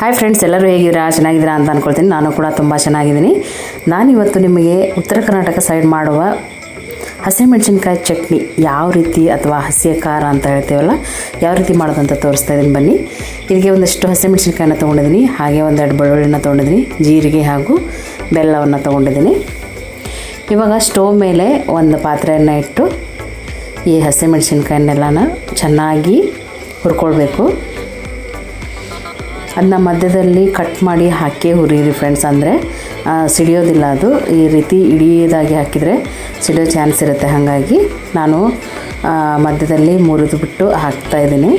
Hi friends ಎಲ್ಲರೂ ಹೇಗಿದ್ದೀರಾ? ಚೆನ್ನಾಗಿದ್ದೀರಾ ಅಂತ ಅಂದ್ಕೊಳ್ತೀನಿ ನಾನು ಕೂಡ ತುಂಬ ಚೆನ್ನಾಗಿದ್ದೀನಿ. ನಾನಿವತ್ತು ನಿಮಗೆ ಉತ್ತರ ಕರ್ನಾಟಕ ಸೈಡ್ ಮಾಡುವ ಹಸಿಮೆಣಸಿನ್ಕಾಯಿ ಚಟ್ನಿ ಯಾವ ರೀತಿ ಅಥವಾ ಹಸಿಯ ಖಾರ ಅಂತ ಹೇಳ್ತೀವಲ್ಲ, ಯಾವ ರೀತಿ ಮಾಡೋದಂತ ತೋರಿಸ್ತಾ ಇದ್ದೀನಿ. ಬನ್ನಿ. ಇದಕ್ಕೆ ಒಂದಷ್ಟು ಹಸಿಮೆಣಸಿನ್ಕಾಯಿನ ತೊಗೊಂಡಿದ್ದೀನಿ. ಹಾಗೆ ಒಂದೆರಡು ಬೆಳ್ಳುಳ್ಳಿನ ತೊಗೊಂಡಿದ್ದೀನಿ. ಜೀರಿಗೆ ಹಾಗೂ ಬೆಲ್ಲವನ್ನು ತೊಗೊಂಡಿದ್ದೀನಿ. ಇವಾಗ ಸ್ಟೋವ್ ಮೇಲೆ ಒಂದು ಪಾತ್ರೆಯನ್ನು ಇಟ್ಟು ಈ ಹಸಿಮೆಣಸಿನ್ಕಾಯನ್ನೆಲ್ಲನ ಚೆನ್ನಾಗಿ ಹುರ್ಕೊಳ್ಬೇಕು. ಅದನ್ನ ಮಧ್ಯದಲ್ಲಿ ಕಟ್ ಮಾಡಿ ಹಾಕಿ ಹುರಿಯಿರಿ ಫ್ರೆಂಡ್ಸ್ ಅಂದರೆ ಸಿಡಿಯೋದಿಲ್ಲ ಅದು. ಈ ರೀತಿ ಇಡೀದಾಗಿ ಹಾಕಿದರೆ ಸಿಡಿಯೋ ಚಾನ್ಸ್ ಇರುತ್ತೆ. ಹಾಗಾಗಿ ನಾನು ಮಧ್ಯದಲ್ಲಿ ಮುರಿದು ಬಿಟ್ಟು ಹಾಕ್ತಾಯಿದ್ದೀನಿ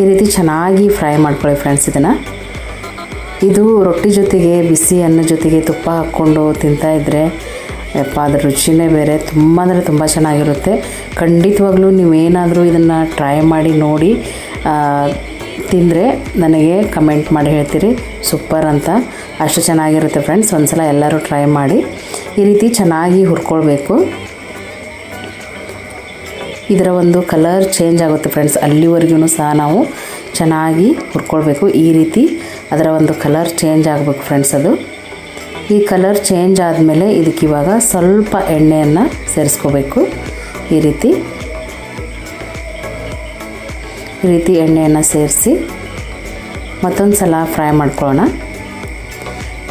ಈ ರೀತಿ ಚೆನ್ನಾಗಿ ಫ್ರೈ ಮಾಡ್ಕೊಳ್ಳಿ ಫ್ರೆಂಡ್ಸ್ ಇದನ್ನು. ಇದು ರೊಟ್ಟಿ ಜೊತೆಗೆ, ಬಿಸಿ ಅನ್ನ ಜೊತೆಗೆ ತುಪ್ಪ ಹಾಕ್ಕೊಂಡು ತಿಂತಾಯಿದ್ರೆ ಯಪ್ಪ, ಅದ್ರ ರುಚಿನೇ ಬೇರೆ. ತುಂಬ ಅಂದರೆ ತುಂಬ ಚೆನ್ನಾಗಿರುತ್ತೆ. ಖಂಡಿತವಾಗ್ಲೂ ನೀವೇನಾದರೂ ಇದನ್ನು ಟ್ರೈ ಮಾಡಿ ನೋಡಿ ತಿಂದರೆ ನನಗೆ ಕಮೆಂಟ್ ಮಾಡಿ ಹೇಳ್ತೀರಿ. ಸೂಪರ್ ಅಂತ. ಅಷ್ಟು ಚೆನ್ನಾಗಿರುತ್ತೆ ಫ್ರೆಂಡ್ಸ್ ಒಂದು ಸಲ ಎಲ್ಲರೂ ಟ್ರೈ ಮಾಡಿ. ಈ ರೀತಿ ಚೆನ್ನಾಗಿ ಹುರ್ಕೊಳ್ಬೇಕು. ಇದರ ಒಂದು ಕಲರ್ ಚೇಂಜ್ ಆಗುತ್ತೆ ಫ್ರೆಂಡ್ಸ್ ಅಲ್ಲಿವರೆಗೂ ಸಹ ನಾವು ಚೆನ್ನಾಗಿ ಹುರ್ಕೊಳ್ಬೇಕು. ಈ ರೀತಿ ಅದರ ಒಂದು ಕಲರ್ ಚೇಂಜ್ ಆಗಬೇಕು ಫ್ರೆಂಡ್ಸ್ ಅದು. ಈ ಕಲರ್ ಚೇಂಜ್ ಆದಮೇಲೆ ಇದಕ್ಕೆ ಇವಾಗ ಸ್ವಲ್ಪ ಎಣ್ಣೆಯನ್ನು ಸೇರಿಸ್ಕೋಬೇಕು. ಈ ರೀತಿ. ಈ ರೀತಿ ಎಣ್ಣೆಯನ್ನು ಸೇರಿಸಿ ಮತ್ತೊಂದು ಸಲ ಫ್ರೈ ಮಾಡ್ಕೊಳ್ಳೋಣ.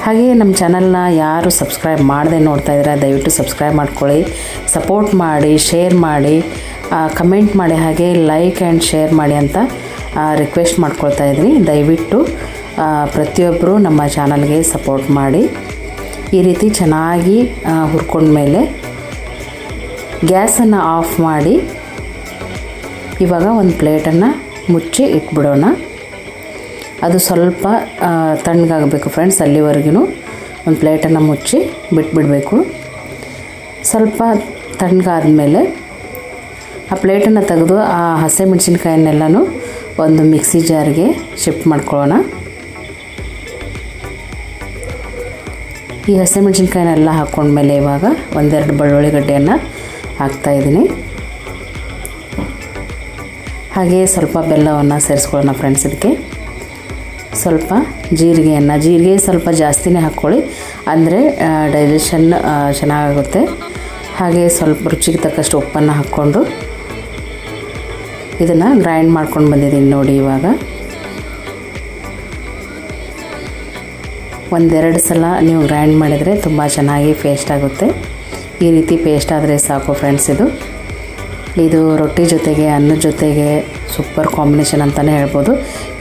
ಹಾಗೆ ನಮ್ಮ ಚಾನಲ್ನ ಯಾರು ಸಬ್ಸ್ಕ್ರೈಬ್ ಮಾಡದೆ ನೋಡ್ತಾ ಇದ್ದೀರಾ ದಯವಿಟ್ಟು ಸಬ್ಸ್ಕ್ರೈಬ್ ಮಾಡ್ಕೊಳ್ಳಿ. ಸಪೋರ್ಟ್ ಮಾಡಿ, ಶೇರ್ ಮಾಡಿ ಕಮೆಂಟ್ ಮಾಡಿ, ಹಾಗೆ ಲೈಕ್ ಆ್ಯಂಡ್ ಶೇರ್ ಮಾಡಿ ಅಂತ ರಿಕ್ವೆಸ್ಟ್ ಮಾಡ್ಕೊಳ್ತಾ ಇದ್ದೀನಿ. ದಯವಿಟ್ಟು ಪ್ರತಿಯೊಬ್ಬರು ನಮ್ಮ ಚಾನಲ್ಗೆ ಸಪೋರ್ಟ್ ಮಾಡಿ. ಈ ರೀತಿ ಚೆನ್ನಾಗಿ ಹುರ್ಕೊಂಡ್ಮೇಲೆ ಗ್ಯಾಸನ್ನು ಆಫ್ ಮಾಡಿ ಇವಾಗ ಒಂದು ಪ್ಲೇಟನ್ನು ಮುಚ್ಚಿ ಇಟ್ಬಿಡೋಣ. ಅದು ಸ್ವಲ್ಪ ತಣ್ಣಗಾಗಬೇಕು ಫ್ರೆಂಡ್ಸ್ ಅಲ್ಲಿವರೆಗೂ ಒಂದು ಪ್ಲೇಟನ್ನು ಮುಚ್ಚಿ ಬಿಟ್ಬಿಡಬೇಕು. ಸ್ವಲ್ಪ ತಣ್ಣಗಾದ್ಮೇಲೆ ಆ ಪ್ಲೇಟನ್ನು ತೆಗೆದು ಆ ಹಸಿಮೆಣಸಿನ್ಕಾಯನ್ನೆಲ್ಲನೂ ಒಂದು ಮಿಕ್ಸಿ ಜಾರ್ಗೆ ಶಿಫ್ಟ್ ಮಾಡ್ಕೊಳ್ಳೋಣ. ಈ ಹಸಿಮೆಣಸಿನ್ಕಾಯಿನೆಲ್ಲ ಹಾಕ್ಕೊಂಡ್ಮೇಲೆ ಇವಾಗ ಒಂದೆರಡು ಬೆಳ್ಳುಳ್ಳಿ ಗಡ್ಡೆಯನ್ನು ಹಾಕ್ತಾಯಿದ್ದೀನಿ ಹಾಗೆ ಸ್ವಲ್ಪ ಬೆಲ್ಲವನ್ನು ಸೇರಿಸ್ಕೊಳ್ಳೋಣ ಫ್ರೆಂಡ್ಸ್ ಇದಕ್ಕೆ. ಸ್ವಲ್ಪ ಜೀರಿಗೆಯನ್ನು, ಜೀರಿಗೆ ಸ್ವಲ್ಪ ಜಾಸ್ತಿನೇ ಹಾಕ್ಕೊಳ್ಳಿ. ಅಂದರೆ ಡೈಜೆಷನ್ ಚೆನ್ನಾಗಾಗುತ್ತೆ. ಹಾಗೆ ಸ್ವಲ್ಪ ರುಚಿಗೆ ತಕ್ಕಷ್ಟು ಉಪ್ಪನ್ನು ಹಾಕ್ಕೊಂಡು ಇದನ್ನು ಗ್ರೈಂಡ್ ಮಾಡ್ಕೊಂಡು ಬಂದಿದ್ದೀನಿ ನೋಡಿ ಇವಾಗ. ಒಂದೆರಡು ಸಲ ನೀವು ಗ್ರೈಂಡ್ ಮಾಡಿದರೆ ತುಂಬ ಚೆನ್ನಾಗಿ ಪೇಸ್ಟ್ ಆಗುತ್ತೆ. ಈ ರೀತಿ ಪೇಸ್ಟ್ ಆದರೆ ಸಾಕು ಫ್ರೆಂಡ್ಸ್ ಇದು. ಇದು ರೊಟ್ಟಿ ಜೊತೆಗೆ, ಅನ್ನ ಜೊತೆಗೆ ಸೂಪರ್ ಕಾಂಬಿನೇಷನ್ ಅಂತಲೇ ಹೇಳ್ಬೋದು.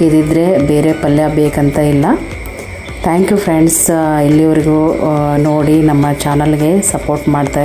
ಇದಿದ್ದರೆ ಬೇರೆ ಪಲ್ಯ ಬೇಕಂತ ಇಲ್ಲ. ಥ್ಯಾಂಕ್ ಯು ಫ್ರೆಂಡ್ಸ್ ಇಲ್ಲಿವರೆಗೂ ನೋಡಿ ನಮ್ಮ ಚಾನಲ್ಗೆ ಸಪೋರ್ಟ್ ಮಾಡ್ತಾ